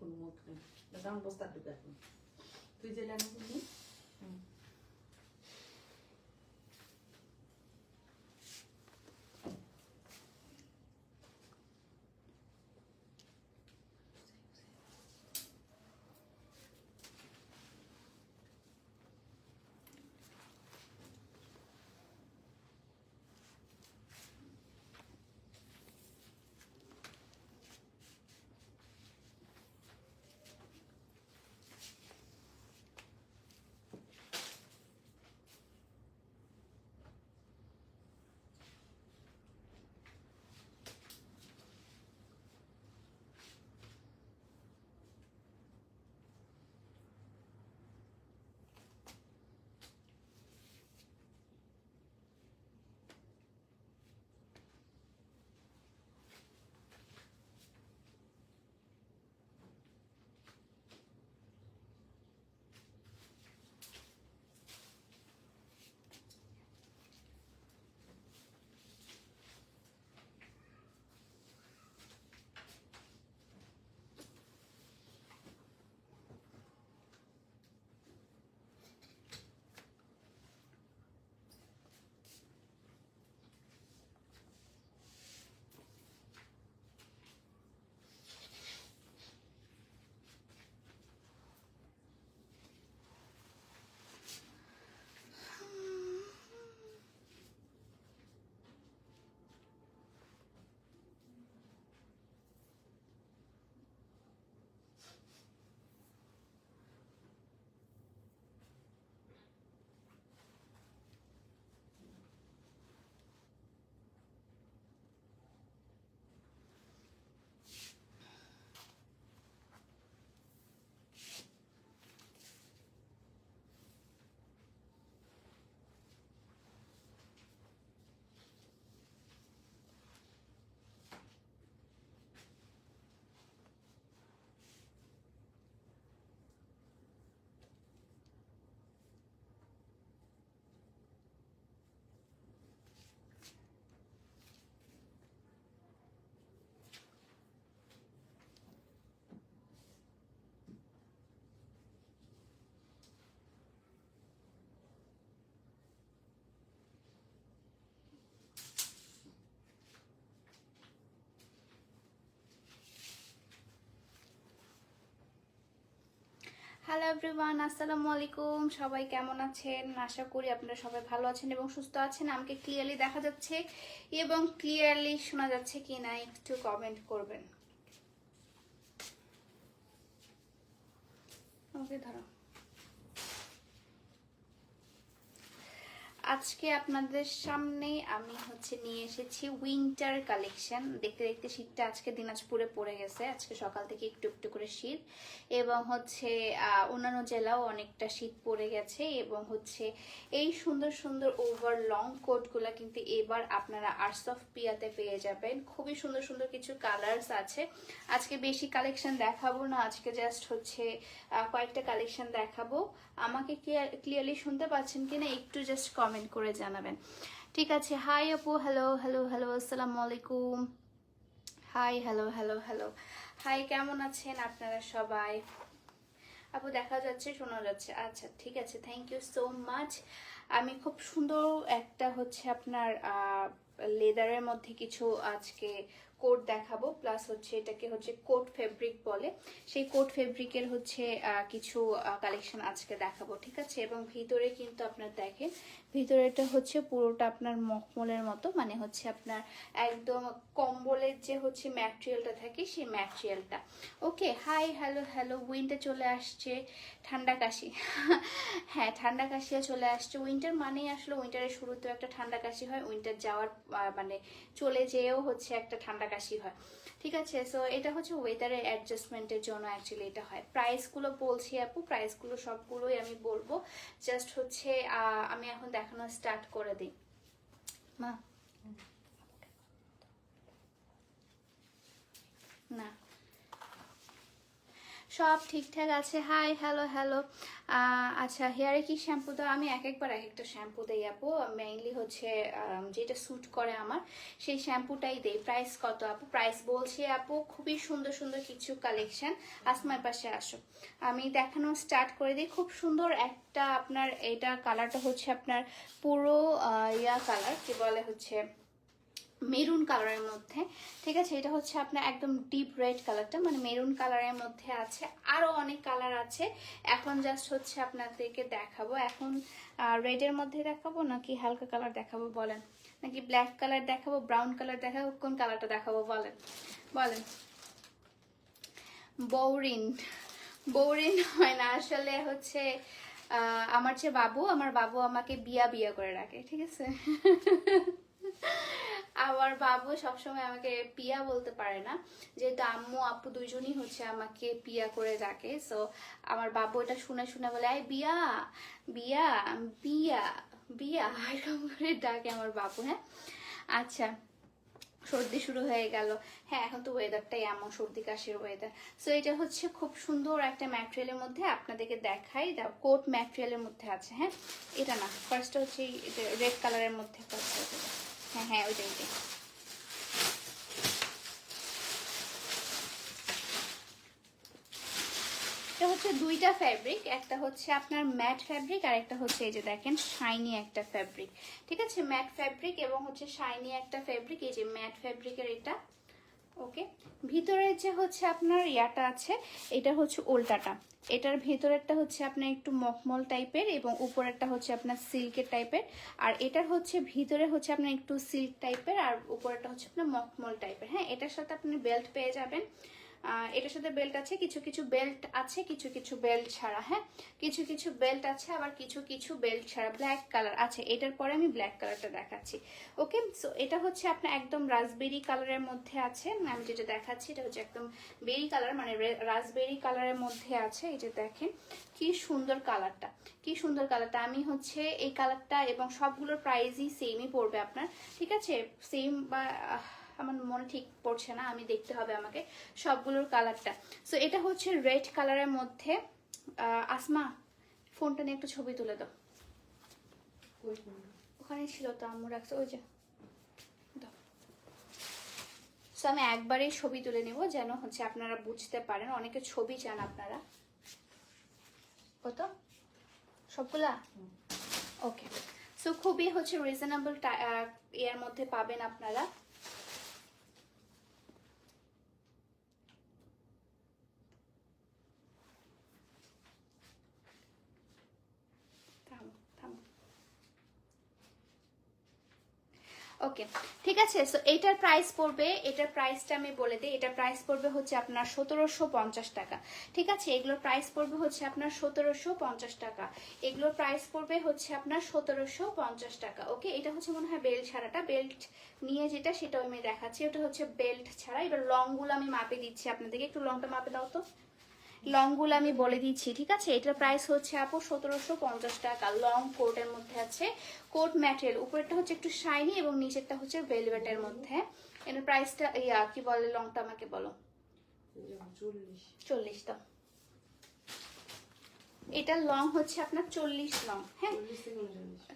কোনো মুখ নেই। দাম বস্তার ঢুকে এখন তুই যে লেমন হ্যালো এভরিওয়ান আসসালামু আলাইকুম সবাই কেমন আছেন? আশা করি আপনারা সবাই ভালো আছেন এবং সুস্থ আছেন। আমাকে ক্লিয়ারলি দেখা যাচ্ছে এবং ক্লিয়ারলি শোনা যাচ্ছে কি না একটু কমেন্ট করবেন। আমাকে ধরো। আজকে আপনাদের সামনে আমি হচ্ছে নিয়ে এসেছি উইন্টার কালেকশন দেখতে দেখতে শীতটা আজকে দিনাজপুরে পড়ে গেছে। আজকে সকাল থেকে একটু একটু করে শীত। এবং হচ্ছে অন্যান্য জেলাও অনেকটা শীত পড়ে গেছে। এবং হচ্ছে, এই সুন্দর সুন্দর ওভার লং কোটগুলো কিন্তু এবার আপনারা আর্টস অফ পিয়াতে পেয়ে যাবেন। খুবই সুন্দর সুন্দর কিছু কালার্স আছে। আজকে বেশি কালেকশন দেখাবো না। আজকে জাস্ট হচ্ছে কয়েকটা কালেকশন দেখাবো। আমাকে ক্লিয়ারলি শুনতে পাচ্ছেন কিনা একটু জাস্ট কমেন্ট করে জানাবেন। ঠিক আছে, হাই আপু, হ্যালো হ্যালো হ্যালো, আসসালামু আলাইকুম। Hi, hello hello hello. Hi, কেমন আছেন আপনারা সবাই? আপু, দেখা যাচ্ছে, শোনা যাচ্ছে। আচ্ছা ঠিক আছে থ্যাংক ইউ সো মাচ আমি খুব সুন্দর একটা হচ্ছে আপনার লেদারের মধ্যে কিছু আজকে কোট দেখাবো প্লাস হচ্ছে এটাকে হচ্ছে কোট ফেব্রিক বলে। সেই কোট ফেব্রিকের হচ্ছে কিছু কালেকশন আজকে দেখাবো, ঠিক আছে? এবং ভিতরে কিন্তু আপনার দেখেন ভিতরেটা হচ্ছে পুরোটা আপনার মখমলের মতো মানে হচ্ছে আপনার একদম কম্বলের যে হচ্ছে ম্যাটেরিয়ালটা থাকে, সেই ম্যাটেরিয়ালটা okay hi hello hello winter চলে আসছে। ঠান্ডা কাশি। হ্যাঁ ঠান্ডা কাশিও চলে আসছে। উইন্টার মানেই আসলে উইন্টারের শুরুতেও একটা ঠান্ডা কাশি হয় উইন্টার যাওয়ার মানে চলে যেয়েও হচ্ছে একটা ঠান্ডা কাশি হয়। ঠিক আছে? সো এটা হচ্ছে ওয়েদারের অ্যাডজাস্টমেন্টের জন্য অ্যাকচুয়ালি এটা হয়। প্রাইসগুলো বলছি আপু প্রাইসগুলো সবগুলোই আমি বলব। জাস্ট হচ্ছে আমি এখন দেখানো স্টার্ট করে দিই। মা। না। সব ঠিকঠাক আছে। হাই হ্যালো হ্যালো আচ্ছা হেয়ারে কি শ্যাম্পু দাও? আমি এক একবার এক একটা শ্যাম্পু দিই আপু। মেইনলি হচ্ছে যেটা স্যুট করে আমার, সেই শ্যাম্পুটাই দেই। প্রাইস কত আপু? প্রাইস বলছি আপু, খুবই সুন্দর সুন্দর কিছু কালেকশন আসমার পাশে আসো। আমি দেখানো স্টার্ট করে দিই। খুব সুন্দর একটা আপনার, এটা কালারটা হচ্ছে আপনার পুরো ইয়া কালার কি বলে হচ্ছে মেরুন কালারের মধ্যে, ঠিক আছে? এটা হচ্ছে আপনার একদম ডিপ রেড কালারটা মানে মেরুন কালারের মধ্যে আছে। আরও অনেক কালার আছে। এখন জাস্ট হচ্ছে আপনাদেরকে দেখাবো। এখন রেডের মধ্যে দেখাবো নাকি হালকা কালার দেখাবো বলেন? নাকি ব্ল্যাক কালার দেখাবো ব্রাউন কালার দেখাবো, কোন কালারটা দেখাবো বলেন? বলেন। বৌরিন। বৌরিন হয় না, আসলে হচ্ছে আমার যে বাবু, আমার বাবু আমাকে বিয়া বিয়া করে রাখে, ঠিক আছে? আমার বাবু সবসময় আমাকে পিয়া বলতে পারে না। যেহেতু আম্মু, আপু দুইজনই হচ্ছে আমাকে পিয়া করে ডাকে। সো আমার বাবু এটা শুনে শুনে বলে আই বিয়া বিয়া বিয়া বিয়া এরকম করে ডাকে আমার বাবু হ্যাঁ? আচ্ছা সর্দি শুরু হয়ে গেল। হ্যাঁ এখন তো ওয়েদারটাই এমন, সর্দি কাশির ওয়েদার সো এটা হচ্ছে খুব সুন্দর একটা ম্যাটেরিয়ালের মধ্যে আপনাদেরকে দেখাই। কোট ম্যাটেরিয়ালের মধ্যে আছে হ্যাঁ? এটা না ফার্স্টটা হচ্ছে রেড কালারের মধ্যে ফার্স্ট। হ্যাঁ হ্যাঁ ওইটাই ওইটাই। এটা হচ্ছে দুইটা ফ্যাব্রিক একটা হচ্ছে আপনার ম্যাট ফ্যাব্রিক আর একটা হচ্ছে এই যে দেখেন শাইনি একটা ফ্যাব্রিক ঠিক আছে? ম্যাট ফ্যাব্রিক এবং হচ্ছে শাইনি একটা ফ্যাব্রিক এই যে ম্যাট ফ্যাব্রিকের এটা। ওকে ভিতরে যে হচ্ছে আপনার ইয়াটা আছে, এটা হচ্ছে উল্টাটা। এটার ভেতরেরটা হচ্ছে আপনার একটু মখমল টাইপের এবং উপরেরটা হচ্ছে আপনার সিল্কের টাইপের। আর এটার হচ্ছে ভিতরে হচ্ছে আপনার একটু সিল্ক টাইপের আর উপরেরটা হচ্ছে আপনার মখমল টাইপের। হ্যাঁ এটার সাথে আপনি বেল্ট পেয়ে যাবেন। এটার সাথে বেল্ট আছে, কিছু কিছু বেল্ট আছে, কিছু কিছু বেল্ট ছাড়া হ্যাঁ? কিছু কিছু বেল্ট আছে, আবার কিছু কিছু বেল্ট ছাড়া ব্ল্যাক কালার আছে। এটার পরে আমি ব্ল্যাক কালারটা দেখাচ্ছি। ওকে সো এটা হচ্ছে আপনার একদম রাসবেরি কালারের মধ্যে আছে। আমি যেটা দেখাচ্ছি, এটা হচ্ছে একদম বেরি কালার মানে রাসবেরি কালারের মধ্যে আছে। এই যে দেখেন, কি সুন্দর কালারটা কি সুন্দর কালারটা আমি হচ্ছে এই কালারটা এবং সবগুলোর প্রাইসই সেমই পড়বে আপনার। ঠিক আছে? সেম বা আমার মনে ঠিক পড়ছে না আমি দেখতে হবে আমাকে সবগুলোর কালারটা সো এটা হচ্ছে রেড কালারের মধ্যে আসমা ফোনটা নিয়ে একটু ছবি তুলে দাও। ওখানে ছিল তো আম্মু রাখছে ওই যে। So, আমি একবারেই ছবি তুলে নেব যেন হচ্ছে আপনারা বুঝতে পারেন অনেকে ছবি চান আপনারা। কত? সবগুলা? ওকে সো খুবই হচ্ছে রিজনেবল ইয়ার মধ্যে পাবেন আপনারা। ওকে ঠিক আছে সো এটার প্রাইস পড়বে, এটার প্রাইসটা আমি বলে দিই, এটার প্রাইস পড়বে হচ্ছে আপনার সতেরোশো পঞ্চাশ টাকা। ঠিক আছে, এগুলোর প্রাইস পড়বে হচ্ছে আপনার সতেরোশো পঞ্চাশ টাকা। এগুলোর প্রাইস পড়বে হচ্ছে আপনার সতেরোশো পঞ্চাশ টাকা। ওকে এটা হচ্ছে মনে হয় বেল্ট ছাড়াটা। বেল্ট নিয়ে যেটা সেটাও আমি দেখাচ্ছি ওটা হচ্ছে বেল্ট ছাড়া। এবার লংগুলো আমি মাপে দিচ্ছি আপনাদেরকে। একটু লংটা মাপে দাও তো। লংগুলো আমি বলে দিচ্ছি ঠিক আছে? এটার প্রাইস হচ্ছে আপু সতেরোশো পঞ্চাশ টাকা। লং কোটের মধ্যে আছে কোট ম্যাটেরিয়াল উপরেরটা হচ্ছে একটু শাইনি এবং নিচেরটা হচ্ছে ভেলভেটের মধ্যে। এটার প্রাইসটা ইয়া কি বলে লংটা আমাকে বলো। চল্লিশ। চল্লিশ দাও এটা লং হচ্ছে আপনার চল্লিশ লং হ্যাঁ?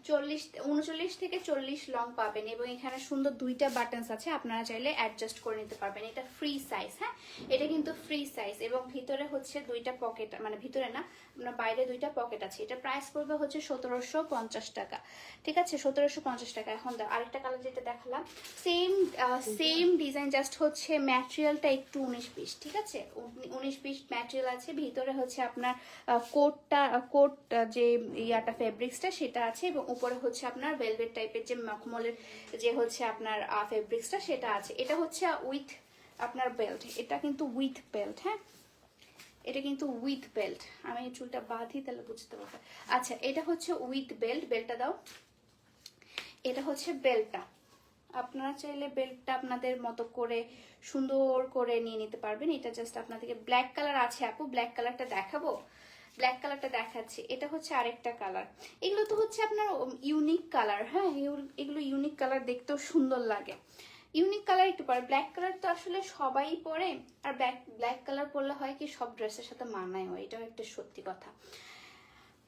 চল্লিশ উনচল্লিশ থেকে চল্লিশ লং পাবেন এবং এখানে সুন্দর দুইটা বাটনস আছে, আপনারা চাইলে অ্যাডজাস্ট করে নিতে পারবেন। এটা ফ্রি সাইজ হ্যাঁ? এটা কিন্তু ফ্রি সাইজ এবং ভিতরে হচ্ছে দুইটা পকেট মানে ভিতরে না, আপনার বাইরে দুইটা পকেট আছে। এটা প্রাইস পড়বে হচ্ছে সতেরোশো পঞ্চাশ টাকা, ঠিক আছে? সতেরোশো পঞ্চাশ টাকা। এখন আরেকটা কালার যেটা দেখালাম সেম সেম ডিজাইন জাস্ট হচ্ছে ম্যাটেরিয়ালটা একটু উনিশ পিস ঠিক আছে? উনিশ পিস ম্যাটেরিয়াল আছে, ভিতরে হচ্ছে আপনার কোটটা, কোট যে ইয়াটা ফেব্রিক্সটা সেটা আছে এবং উপরে হচ্ছে আপনার ভেলভেট টাইপের যে মখমলের যে হচ্ছে আপনার ফেব্রিক্সটা সেটা আছে। এটা হচ্ছে উইথ আপনার বেল্ট এটা কিন্তু উইথ বেল্ট হ্যাঁ? এটা কিন্তু উইথ বেল্ট আমি চুলটা বাঁধি তাহলে বুঝতে পারবে। আচ্ছা এটা হচ্ছে উইথ বেল্ট বেল্টটা দাও। এটা হচ্ছে বেল্টটা আপনারা চাইলে বেল্টটা আপনাদের মতো করে, সুন্দর করে নিয়ে নিতে পারবেন। এটা জাস্ট আপনাদেরকে ব্ল্যাক কালার আছে, আপু। ব্ল্যাক কালারটা দেখাবো? ব্ল্যাক কালারটা দেখাচ্ছি, এটা হচ্ছে আরেকটা কালার এগুলো তো হচ্ছে আপনার ইউনিক কালার হ্যাঁ? এগুলো- ইউনিক কালার দেখতেও সুন্দর লাগে। ইউনিক কালার একটু পরে ব্ল্যাক কালার তো আসলে সবাই পরে, আর ব্ল্যাক ব্ল্যাক কালার পরলে হয় কি সব ড্রেসের সাথে মানায় হয় এটাও একটা সত্যি কথা।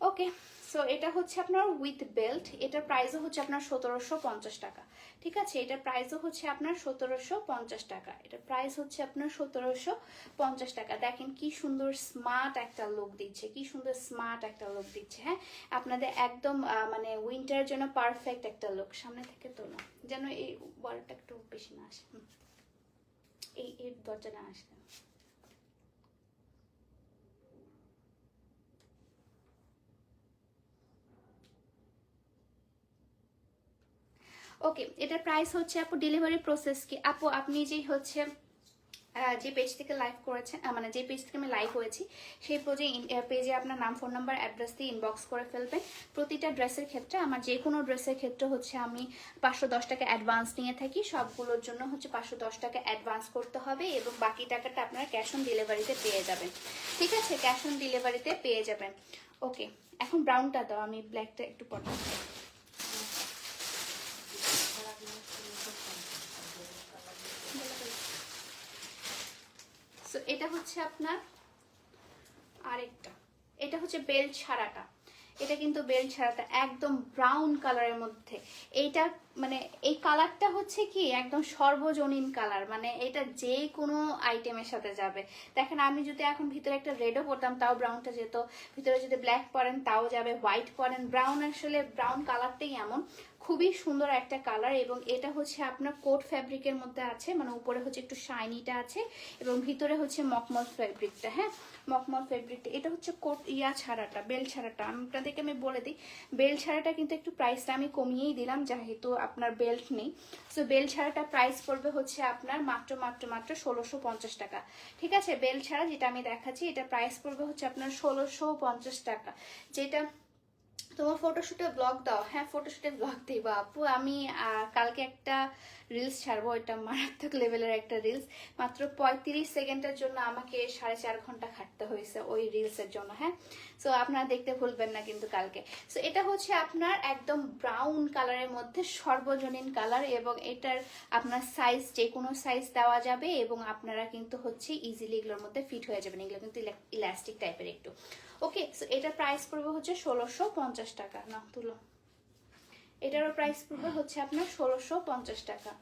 ওকে সো এটা হচ্ছে আপনার উইথ বেল্ট এটার প্রাইসও হচ্ছে আপনার সতেরোশো পঞ্চাশ টাকা। ঠিক আছে? এটার প্রাইসও হচ্ছে আপনার সতেরোশো পঞ্চাশ টাকা। এটার প্রাইস হচ্ছে আপনার সতেরোশো পঞ্চাশ টাকা। দেখেন কি সুন্দর স্মার্ট একটা লুক দিচ্ছে, কি সুন্দর স্মার্ট একটা লুক দিচ্ছে হ্যাঁ? আপনাদের একদম মানে উইন্টার জন্য পারফেক্ট একটা লুক সামনে থেকে তোলা, যেন এই বলটা একটু বেশি না আসে। এই এর দরজা না আসে। ওকে এটার প্রাইস হচ্ছে আপু ডেলিভারি প্রসেস কি? আপু, আপনি যেই হচ্ছে যে পেজ থেকে লাইভ করেছেন মানে যে পেজ থেকে আমি লাইভ হয়েছি, সেই পেজে পেজে আপনার নাম ফোন নাম্বার অ্যাড্রেস দিয়ে ইনবক্স করে ফেলবেন। প্রতিটা ড্রেসের ক্ষেত্রে, আমার যে কোনো ড্রেসের ক্ষেত্রে হচ্ছে আমি পাঁচশো দশ টাকা অ্যাডভান্স নিয়ে থাকি। সবগুলোর জন্য হচ্ছে পাঁচশো দশ টাকা অ্যাডভান্স করতে হবে এবং বাকি টাকাটা আপনারা ক্যাশ অন ডেলিভারিতে পেয়ে যাবেন। ঠিক আছে? ক্যাশ অন ডেলিভারিতে পেয়ে যাবেন। ওকে এখন ব্রাউনটা দাও, আমি ব্ল্যাকটা একটু পরে সো এটা হচ্ছে আপনার আরেকটা। এটা হচ্ছে বেল ছাড়াটা। এটা কিন্তু বেল ছাড়াটা একদম ব্রাউন কালারের মধ্যে। এইটা মানে এই কালারটা হচ্ছে কি একদম সর্বজনীন কালার মানে এটা যে কোনো আইটেমের সাথে যাবে। দেখেন, আমি যদি এখন ভিতরে একটা রেডও পরতাম, তাও ব্রাউনটা যেত। ভিতরে যদি ব্ল্যাক পরেন, তাও যাবে। হোয়াইট পরেন ব্রাউন আসলে ব্রাউন কালারটাই এমন। খুবই সুন্দর একটা কালার এবং এটা হচ্ছে আপনার কোট ফ্যাব্রিকের মধ্যে আছে মানে উপরে হচ্ছে একটু শাইনিটা আছে এবং ভিতরে হচ্ছে মকমল ফ্যাব্রিকটা হ্যাঁ? মকমল ফ্যাব্রিকটা এটা হচ্ছে কোট ইয়া ছাড়াটা বেল ছাড়াটা। আপনাদেরকে আমি বলে দিই বেল ছাড়াটা কিন্তু একটু প্রাইসটা আমি কমিয়েই দিলাম, যেহেতু আপনার বেল্ট নেই। সো বেল ছাড়াটা প্রাইস পড়বে হচ্ছে আপনার মাত্র মাত্র মাত্র ষোলোশো পঞ্চাশ টাকা। ঠিক আছে? বেল ছাড়া যেটা আমি দেখাচ্ছি, এটা প্রাইস পড়বে হচ্ছে আপনার ষোলোশো পঞ্চাশ টাকা। যেটা তোমার ফটোশুটে ব্লগ দাও। হ্যাঁ ফটোশুটে ব্লগ দিব আপু আমি কালকে একটা রিলস ছাড়বো, এটা মারাত্মক লেভেলের একটা রিলস মাত্র পঁয়ত্রিশ সেকেন্ডের জন্য আমাকে সাড়ে চার ঘণ্টা খাটতে হয়েছে ওই রিলসের জন্য হ্যাঁ? সো আপনারা দেখতে ভুলবেন না কিন্তু কালকে। সো এটা হচ্ছে আপনার একদম ব্রাউন কালারের মধ্যে সর্বজনীন কালার এবং এটার আপনার সাইজ যে কোনো সাইজ দেওয়া যাবে এবং আপনারা কিন্তু হচ্ছে ইজিলি এগুলোর মধ্যে ফিট হয়ে যাবেন। এগুলো কিন্তু ইলাস্টিক টাইপের একটু। ওকে সো এটার প্রাইস পড়বে হচ্ছে ষোলোশো পঞ্চাশ টাকা। না তুলো। এটারও প্রাইস পড়বে হচ্ছে আপনার ষোলোশো পঞ্চাশ টাকা।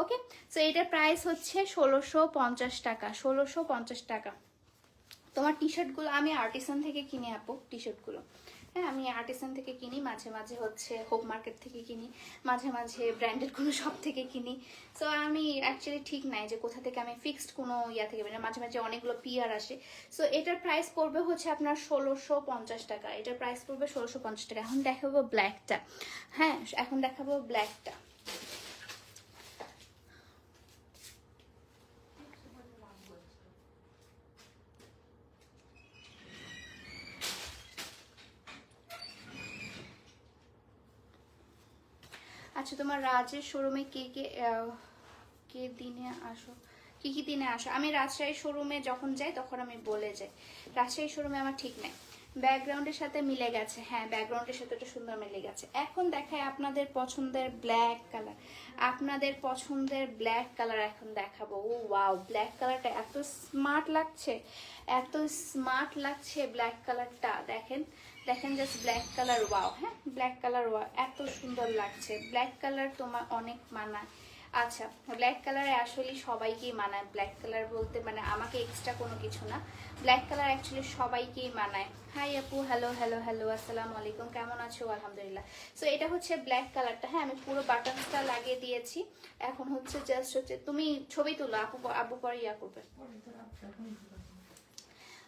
ওকে সো এটার প্রাইস হচ্ছে ষোলোশো পঞ্চাশ টাকা, ষোলোশো পঞ্চাশ টাকা। তোমার টি শার্টগুলো আমি আর্টিসান থেকে কিনে আপু টি শার্টগুলো হ্যাঁ আমি আর্টিসান থেকে কিনি, মাঝে মাঝে হচ্ছে হোপ মার্কেট থেকে কিনি, মাঝে মাঝে ব্র্যান্ডেড কোনো শপ থেকে কিনি। সো আমি অ্যাকচুয়ালি ঠিক নাই যে কোথা থেকে আমি ফিক্সড কোনো ইয়া থেকে কিনি। মাঝে মাঝে অনেকগুলো পিয়ার আসে। সো এটার প্রাইস পড়বে হচ্ছে আপনার ষোলোশো পঞ্চাশ টাকা। এটার প্রাইস পড়বে ষোলোশো পঞ্চাশ টাকা। এখন দেখাবো ব্ল্যাকটা হ্যাঁ এখন দেখাবো ব্ল্যাকটা আচ্ছা তোমার রাজের শোরুমে কে কে কে দিনে আসো? কি কি দিনে আসো? আমি রাজশাহী শোরুমে যখন যাই, তখন আমি বলে যাই। রাজশাহী শোরুমে আমার ঠিক নাই। ব্যাকগ্রাউন্ডের সাথে মিলে গেছে। হ্যাঁ ব্যাকগ্রাউন্ডের সাথে একটা সুন্দর মিলে গেছে। এখন দেখায় আপনাদের পছন্দের ব্ল্যাক কালার আপনাদের পছন্দের ব্ল্যাক কালার এখন দেখাবো। ও ওয়াও ব্ল্যাক কালারটা এত স্মার্ট লাগছে। এত স্মার্ট লাগছে ব্ল্যাক কালারটা দেখেন দেখেন জাস্ট ব্ল্যাক কালার ওয়াও হ্যাঁ? ব্ল্যাক কালার ওয়াও এত সুন্দর লাগছে। ব্ল্যাক কালার তোমার অনেক মানায়। আচ্ছা ব্ল্যাক কালারে আসলে সবাইকেই মানায়। ব্ল্যাক কালার বলতে মানে আমাকে এক্সট্রা কোনো কিছু না। ব্ল্যাক কালার অ্যাকচুয়ালি সবাইকেই মানায়। হাই আপু হ্যালো হ্যালো হ্যালো আসসালামু আলাইকুম। কেমন আছো? আলহামদুলিল্লাহ। সো এটা হচ্ছে ব্ল্যাক কালারটা হ্যাঁ আমি পুরো বাটনসটা লাগিয়ে দিয়েছি। এখন হচ্ছে জাস্ট হচ্ছে, তুমি ছবি তুলো। আপু আবু পরে ইয়া করবে।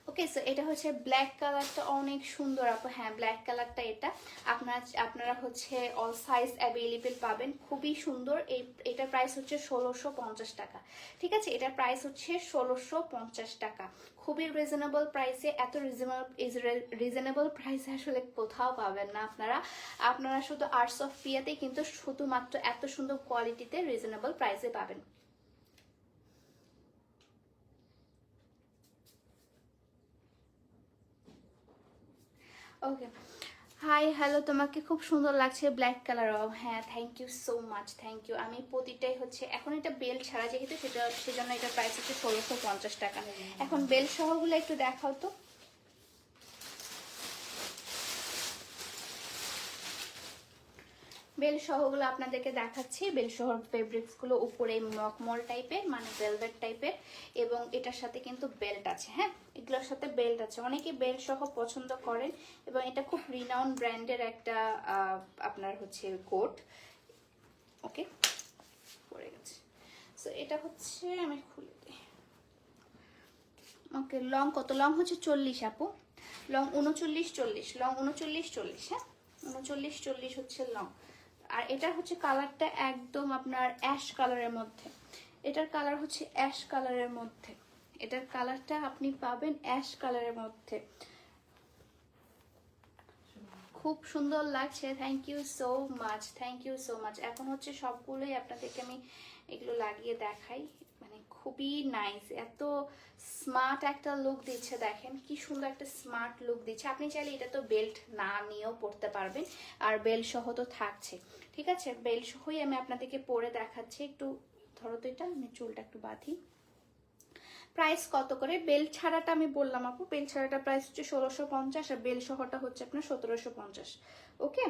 ওকে সো এটা হচ্ছে ব্ল্যাক কালারটা অনেক সুন্দর আপু। হ্যাঁ ব্ল্যাক কালারটা এটা। আপনারা আপনারা হচ্ছে অল সাইজ অ্যাভেলেবেল পাবেন। খুবই সুন্দর। এই এটার প্রাইস হচ্ছে ষোলোশো পঞ্চাশ টাকা। ঠিক আছে? এটার প্রাইস হচ্ছে ষোলোশো পঞ্চাশ টাকা। খুবই রিজনেবল প্রাইসে এত রিজনেবল রিজনেবল প্রাইসে আসলে কোথাও পাবেন না আপনারা। আপনারা শুধু আর্টস অফ পিয়াতে কিন্তু শুধুমাত্র এত সুন্দর কোয়ালিটিতে রিজনেবল প্রাইসে পাবেন। ওকে হাই হ্যালো তোমাকে খুব সুন্দর লাগছে ব্ল্যাক কালার হ্যাঁ thank you so much thank you আমি প্রতিটাই হচ্ছে এখন এটা বেল ছাড়া যেহেতু সেটা সেজন্য এটা প্রাইস হচ্ছে ষোলোশো পঞ্চাশ টাকা। এখন বেল সহগুলো একটু দেখাও তো। বেল সহগুলো আপনাদেরকে দেখাচ্ছি। বেল সহ ফেব্রিক্সগুলো উপরে মকমল টাইপের মানে ভেলভেট টাইপের এবং এটার সাথে কিন্তু বেল্ট আছে হ্যাঁ? এগুলোর সাথে বেল্ট আছে। অনেকে বেল্ট সহ পছন্দ করেন, এবং এটা খুব রিনাউন ব্র্যান্ডের একটা আপনার হচ্ছে কোট ওকে? পড়ে গেছে। সো এটা হচ্ছে, আমি খুলে দিই। ওকে লং কত? লং হচ্ছে চল্লিশ, আপু। লং উনচল্লিশ, চল্লিশ। লং উনচল্লিশ, চল্লিশ হ্যাঁ? উনচল্লিশ, চল্লিশ হচ্ছে লং আর এটা হচ্ছে কালারটা একদম আপনার অ্যাশ কালারের মধ্যে। এটার কালার হচ্ছে অ্যাশ কালারের মধ্যে। এটার কালারটা আপনি পাবেন অ্যাশ কালারের মধ্যে। খুব সুন্দর লাগছে। Thank you so much thank you so much এখন হচ্ছে সবগুলোই আপনাদেরকে আমি এগুলো লাগিয়ে দেখাই। খুবই নাইস এত স্মার্ট একটা লুক দিচ্ছে। দেখেন কি সুন্দর একটা স্মার্ট লুক দিচ্ছে। আপনি চাইলে এটা তো বেল্ট না নিয়েও পরতে পারবেন, আর বেল্ট সহ তো থাকছে। ঠিক আছে? বেল্ট সহই আমি আপনাদেরকে পরে দেখাচ্ছি। একটু ধরো তো এটা, আমি চুলটা একটু বাঁধি। প্রাইস কত করে? বেল ছাড়াটা আমি বললাম আপু। বেল ছাড়াটা প্রাইস হচ্ছে ষোলোশো পঞ্চাশ, আর বেল সহটা হচ্ছে আপনার সতেরোশো পঞ্চাশ। ওকে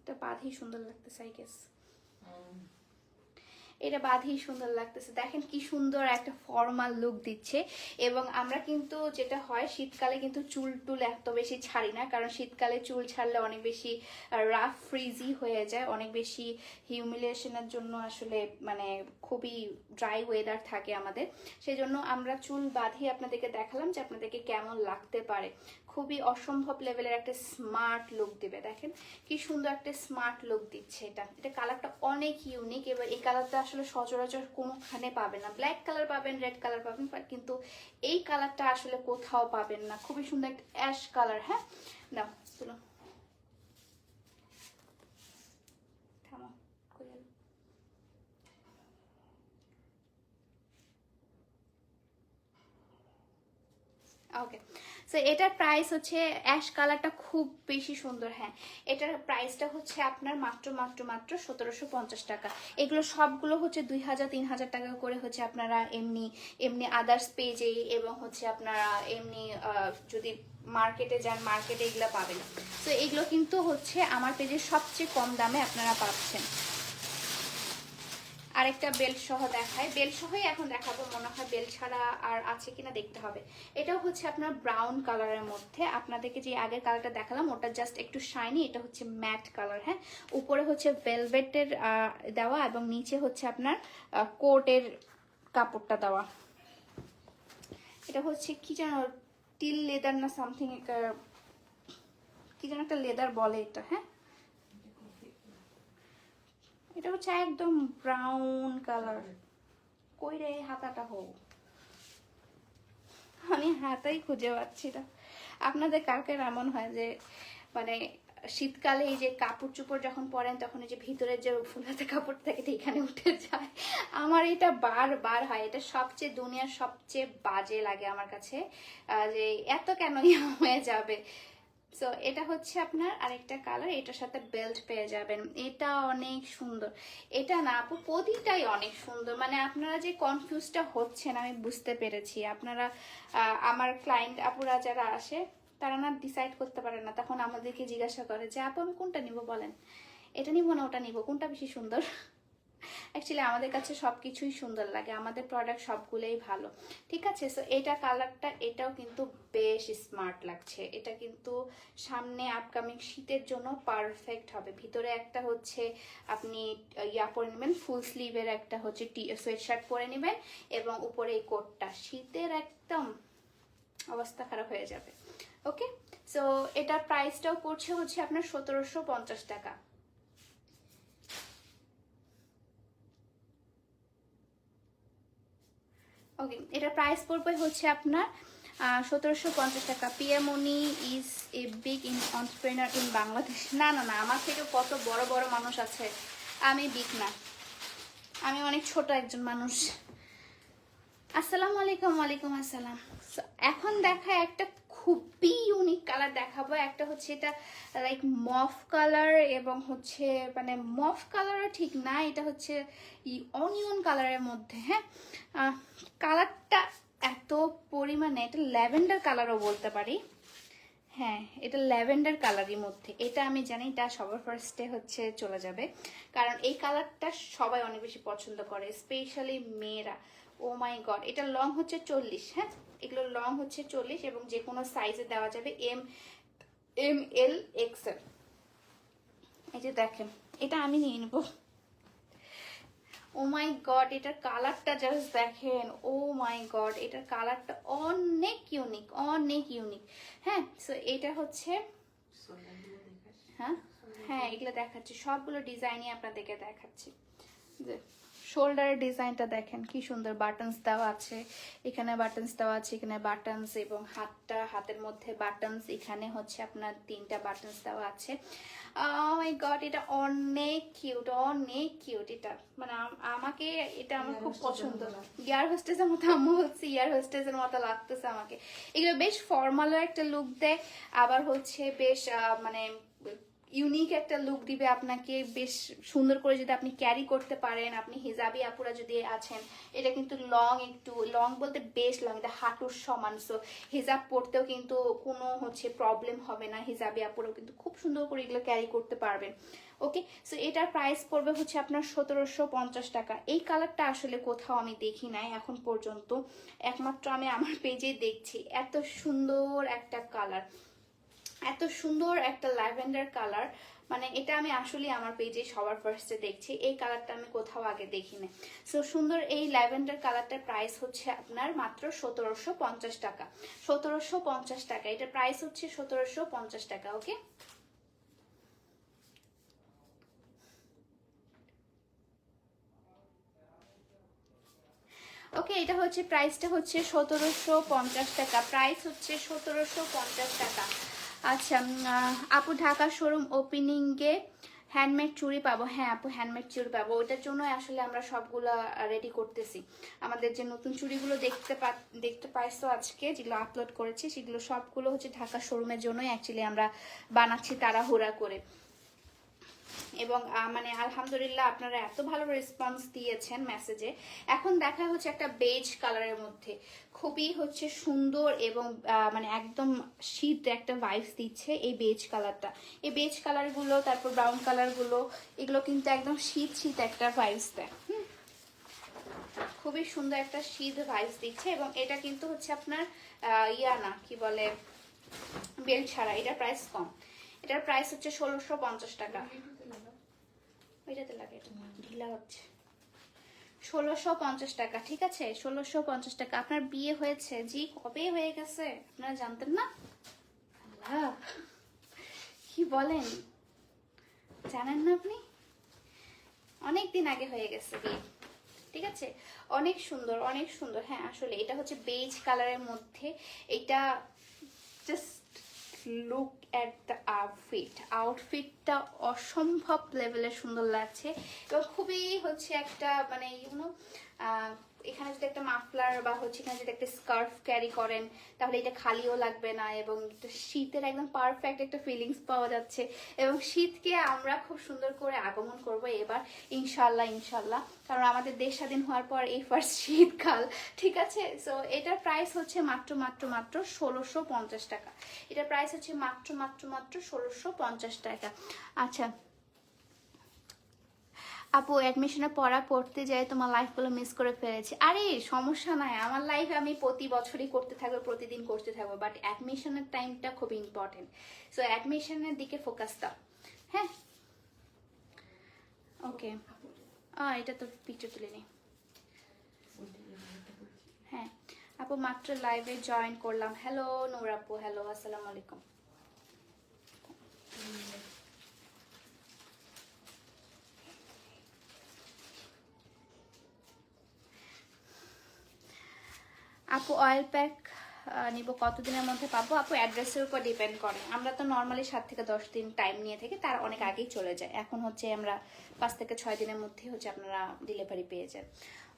এটা বাঁধি সুন্দর লাগতেছে আই গেস এটা বাঁধেই সুন্দর লাগতেছে। দেখেন কি সুন্দর একটা ফর্মাল লুক দিচ্ছে। এবং আমরা কিন্তু যেটা হয়, শীতকালে কিন্তু চুল টুল এত বেশি ছাড়ি না। কারণ শীতকালে চুল ছাড়লে অনেক বেশি রাফ ফ্রিজি হয়ে যায়। অনেক বেশি হিউমিলেশনের জন্য আসলে মানে খুবই ড্রাই ওয়েদার থাকে আমাদের। সেই জন্য আমরা চুল বাঁধিয়ে আপনাদেরকে দেখালাম যে আপনাদেরকে কেমন লাগতে পারে। খুবই অসম্ভব লেভেলের একটা স্মার্ট লুক দিবে। দেখেন কি সুন্দর একটা স্মার্ট লুক দিচ্ছে এটা। এটা কালারটা অনেক ইউনিক এবার এই কালারটা আসলে সচরাচর কোনোখানে পাবেন না। ব্ল্যাক কালার পাবেন রেড কালার পাবেন কিন্তু এই কালারটা আসলে কোথাও পাবেন না। খুবই সুন্দর একটা অ্যাশ কালার হ্যাঁ? না চলো? ওকে সো এটার প্রাইস হচ্ছে অ্যাশ কালারটা খুব বেশি সুন্দর হ্যাঁ। এটার প্রাইসটা হচ্ছে আপনার মাত্র মাত্র মাত্র সতেরোশো পঞ্চাশ টাকা। এগুলো সবগুলো হচ্ছে দুই হাজার, তিন হাজার টাকা করে হচ্ছে আপনারা এমনি এমনি আদার্স পেজে এবং হচ্ছে আপনারা এমনি যদি মার্কেটে যান মার্কেটে এগুলো পাবেন। তো এগুলো কিন্তু হচ্ছে আমার পেজে সবচেয়ে কম দামে আপনারা পাচ্ছেন। আরেকটা বেল্ট সহ দেখায়। বেল্ট সহই এখন দেখাবো, মনে হয় বেল্ট ছাড়া আর আছে কিনা দেখতে হবে। এটাও হচ্ছে আপনার ব্রাউন কালারের মধ্যে। আপনাদেরকে যে আগের কালারটা দেখালাম, ওটা জাস্ট একটু শাইনি এটা হচ্ছে ম্যাট কালার হ্যাঁ? উপরে হচ্ছে ভেলভেটের দেওয়া এবং নিচে হচ্ছে আপনার কোটের কাপড়টা দেওয়া। এটা হচ্ছে কি যেন টিল লেদার না সামথিং কি যেন একটা লেদার বলে এটা হ্যাঁ? এটা হচ্ছে একদম ব্রাউন কালার কই রে, হাতাটা হোক। আমি হাতাই খুঁজে পাচ্ছি না। আপনাদের কার কার এমন হয় যে মানে শীতকালে এই যে কাপড় চোপড় যখন পরেন, তখন এই যে ভিতরের যে ফুলাতে কাপড় থাকে এখানে উঠে যায়। আমার এটা বার বার হয়। এটা সবচেয়ে, দুনিয়ার সবচেয়ে বাজে লাগে আমার কাছে যে এত কেন হয়ে যাবে। সো এটা হচ্ছে আপনার আরেকটা কালার এটার সাথে বেল্ট পেয়ে যাবেন। এটা অনেক সুন্দর। এটা না, আপু, প্রতিটাই অনেক সুন্দর। মানে আপনারা যে কনফিউজটা হচ্ছেন, আমি বুঝতে পেরেছি। আপনারা আমার ক্লায়েন্ট আপুরা যারা আসে, তারা না ডিসাইড করতে পারে না। তখন আমাদেরকে জিজ্ঞাসা করে যে, আপু, আমি কোনটা নিব বলেন? এটা নিব না, ওটা নিব। কোনটা বেশি সুন্দর? অ্যাকচুয়ালি আমাদের কাছে সব কিছুই সুন্দর লাগে। আমাদের প্রোডাক্ট সবগুলোই ভালো। ঠিক আছে? সো এটা কালারটা এটাও কিন্তু বেশ স্মার্ট লাগছে। এটা কিন্তু সামনে আপকামিং শীতের জন্য পারফেক্ট হবে। ভিতরে একটা হচ্ছে আপনি ইয়া পরে নেবেন ফুল স্লিভের একটা হচ্ছে টি সোয়েট শার্ট পরে নেবেন এবং উপরে এই কোটটা। শীতের একদম অবস্থা খারাপ হয়ে যাবে। ওকে সো এটার প্রাইসটাও পড়ছে হচ্ছে আপনার সতেরোশো পঞ্চাশ টাকা। ওকে এটা প্রাইস পড়বে হচ্ছে আপনার সতেরোশো পঞ্চাশ টাকা। পিএমনি is a big in entrepreneur in Bangladesh না না না, আমার থেকে কত বড় বড় মানুষ আছে, আমি বিগ না। আমি অনেক ছোট একজন মানুষ। আসসালামু আলাইকুম, ওয়ালাইকুম আসসালাম। এখন দেখা একটা খুবই ইউনিক কালার দেখাবো। একটা হচ্ছে এটা লাইক মফ কালার এবং হচ্ছে মানে মফ কালারও ঠিক না, এটা হচ্ছে ই অনিয়ন কালারের মধ্যে হ্যাঁ? কালারটা এত পরিমাণে, এটা ল্যাভেন্ডার কালারও বলতে পারি। হ্যাঁ এটা ল্যাভেন্ডার কালারের মধ্যে। এটা আমি জানি, এটা সবার ফার্স্টে হচ্ছে চলে যাবে। কারণ এই কালারটা সবাই অনেক বেশি পছন্দ করে স্পেশালি মেয়েরা। ও মাই গড এটা লং হচ্ছে চল্লিশ হ্যাঁ? এগুলো লং হচ্ছে চল্লিশ এবং যে কোনো সাইজে দেওয়া যাবে M M L X XL এই যে দেখেন, এটা আমি নিয়ে নেব। ও মাই গড এটার কালারটা জাস্ট দেখেন। ও মাই গড এটার কালারটা অনেক ইউনিক অনেক ইউনিক হ্যাঁ সো এটা হচ্ছে হ্যাঁ হ্যাঁ এগুলো দেখাচ্ছি। সবগুলো ডিজাইনই আপনাদেরকে দেখাচ্ছি। যে শোল্ডারের ডিজাইনটা দেখেন কি সুন্দর বাটনস দেওয়া আছে। এখানে বাটনস দেওয়া আছে এখানে বাটনস এবং হাতটা হাতের মধ্যে বাটনস এখানে হচ্ছে আপনার তিনটা বাটনস দেওয়া আছে। মাই গড এটা অনেক কিউট অনেক কিউট এটা। মানে আমাকে এটা আমার খুব পছন্দ। ইয়ার হোস্টেসের মতো আম্মু হচ্ছে ইয়ার হোস্টেসের মতো লাগতেছে আমাকে। এগুলো বেশ ফর্মালও একটা লুক দেয় আবার হচ্ছে বেশ মানে ইউনিক একটা লুক দিবে আপনাকে, বেশ সুন্দর করে যদি আপনি ক্যারি করতে পারেন, আপনি হিজাবি আপুরা যদি আছেন, এটা কিন্তু লং একটু লং বলতে বেশ লং এটা হাঁটুর সমান সো হিজাব পরতেও কিন্তু কোনো হচ্ছে প্রবলেম হবে না, হিজাবি আপুরাও কিন্তু খুব সুন্দর করে এগুলো ক্যারি করতে পারবেন। ওকে সো এটার প্রাইস পড়বে হচ্ছে আপনার সতেরোশো পঞ্চাশ টাকা। এই কালারটা আসলে কোথাও আমি দেখি নাই এখন পর্যন্ত। একমাত্র আমি আমার পেজে দেখছি। এত সুন্দর একটা কালার এত সুন্দর একটা ল্যাভেন্ডার কালার। মানে এটা আমি আসলে আমার পেজে সবার ফার্স্টে দেখছি। এই কালারটা আমি কোথাও আগে দেখিনি। সো সুন্দর এই ল্যাভেন্ডার কালারটার প্রাইস হচ্ছে আপনার মাত্র সতেরোশো পঞ্চাশ টাকা। সতেরোশো পঞ্চাশ টাকা। এটার প্রাইস হচ্ছে সতেরোশো পঞ্চাশ টাকা ওকে ওকে এটা হচ্ছে প্রাইসটা হচ্ছে সতেরোশো পঞ্চাশ টাকা। প্রাইস হচ্ছে সতেরোশো পঞ্চাশ টাকা। আচ্ছা আপু ঢাকা শোরুম ওপেনিংয়ে হ্যান্ডমেড চুড়ি পাবো। হ্যাঁ আপু হ্যান্ডমেড চুড়ি পাবো। ওইটার জন্য আসলে আমরা সবগুলো রেডি করতেছি। আমাদের যে নতুন চুড়িগুলো দেখতে পা, দেখতে পাইছো আজকে, যেগুলো আপলোড করেছি, সেগুলো সবগুলো হচ্ছে ঢাকা শোরুমের জন্যই অ্যাকচুয়ালি আমরা বানাচ্ছি তাড়াহুড়া করে। এবং মানে আলহামদুলিল্লাহ আপনারা এত ভালো রেসপন্স দিয়েছেন মেসেজে এখন দেখা হচ্ছে একটা বেজ কালারের মধ্যে। খুবই হচ্ছে সুন্দর এবং মানে একদম শীত একটা ভাইবস দিচ্ছে এই বেজ কালারটা এই বেজ কালারগুলো তারপর ব্রাউন কালারগুলো এগুলো কিন্তু একদম শীত শীত একটা ভাইবস দেয়, হুম? খুবই সুন্দর একটা শীত ভাইবস দিচ্ছে এবং এটা কিন্তু হচ্ছে আপনার ইয়া না, কি বলে, বেল ছাড়া এটার প্রাইস কম। এটার প্রাইস হচ্ছে ষোলোশো পঞ্চাশ টাকা। ওইটাতে লাগে এটা, ঢিলা হচ্ছে। ষোলোশো পঞ্চাশ টাকা, ঠিক আছে? ষোলোশো পঞ্চাশ টাকা। আপনার বিয়ে হয়েছে। জি, কবে হয়ে গেছে? আপনারা জানতেন না? কি বলেন? জানেন না আপনি? অনেক দিন আগে হয়ে গেছে বিয়ে, ঠিক আছে? অনেক সুন্দর অনেক সুন্দর। হ্যাঁ আসলে এটা হচ্ছে বেজ কালারের মধ্যে। এটা just look at the outfit আউটফিটটা অসম্ভব লেভেলের সুন্দর লাগছে। এবং খুবই হচ্ছে একটা মানে ইউনো এখানে যদি একটা মাফলার বা হচ্ছে এখানে যদি একটা স্কার্ফ ক্যারি করেন, তাহলে এটা খালিও লাগবে না এবং শীতের একদম পারফেক্ট একটা ফিলিংস পাওয়া যাচ্ছে। এবং শীতকে আমরা খুব সুন্দর করে আগমন করব এবার ইনশাল্লাহ ইনশাল্লাহ কারণ আমাদের দেশ স্বাধীন হওয়ার পর এই ফার্স্ট শীতকাল, ঠিক আছে? সো এটার প্রাইস হচ্ছে মাত্র মাত্র মাত্র ষোলোশো পঞ্চাশ টাকা। এটার প্রাইস হচ্ছে মাত্র মাত্র মাত্র ষোলোশো পঞ্চাশ টাকা। আচ্ছা আপু অ্যাডমিশনে পড়া, পড়তে যাই, তোমার লাইফগুলো মিস করে ফেলেছি। আরে, সমস্যা নাই। আমার লাইফ আমি প্রতি বছরই করতে থাকব, প্রতিদিন করতে থাকব বাট অ্যাডমিশনের টাইমটা খুব ইম্পর্টেন্ট সো অ্যাডমিশনের দিকে ফোকাস দাও। হ্যাঁ? ওকে এটা তো পিকচার তুলে নিই হ্যাঁ। আপু, মাত্র লাইভে জয়েন করলাম। হ্যালো নূর আপু। হ্যালো আসসালামু আলাইকুম। আপু অয়েল প্যাক নিব কতদিনের মধ্যে পাবো? আপু অ্যাড্রেসের উপর ডিপেন্ড করে। আমরা তো নর্মালি সাত থেকে দশ দিন টাইম নিয়ে থাকি, তার অনেক আগেই চলে যায়। এখন হচ্ছে আমরা পাঁচ থেকে ছয় দিনের মধ্যেই হচ্ছে আপনারা ডেলিভারি পেয়ে যান।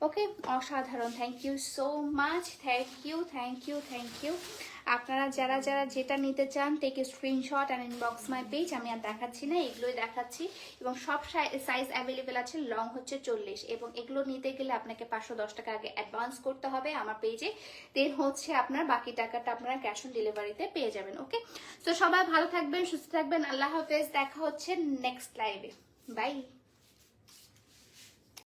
ওকে অসাধারণ। Thank you so much thank you thank you thank you আপনারা যারা যারা যেটা নিতে চান take screenshot and inbox my page আমি আর দেখাচ্ছি না, এগুলোই দেখাচ্ছি। এবং সব সাইজ অ্যাভেলেবেল আছে লং হচ্ছে চল্লিশ। এবং এগুলো নিতে গেলে আপনাকে পাঁচশো দশ টাকা আগে অ্যাডভান্স করতে হবে আমার পেজে দেন হচ্ছে আপনার বাকি টাকাটা আপনারা ক্যাশ অন ডেলিভারিতে পেয়ে যাবেন ওকে তো সবাই ভালো থাকবেন, সুস্থ থাকবেন, আল্লাহ হাফেজ, দেখা হচ্ছে নেক্সট লাইভে বাই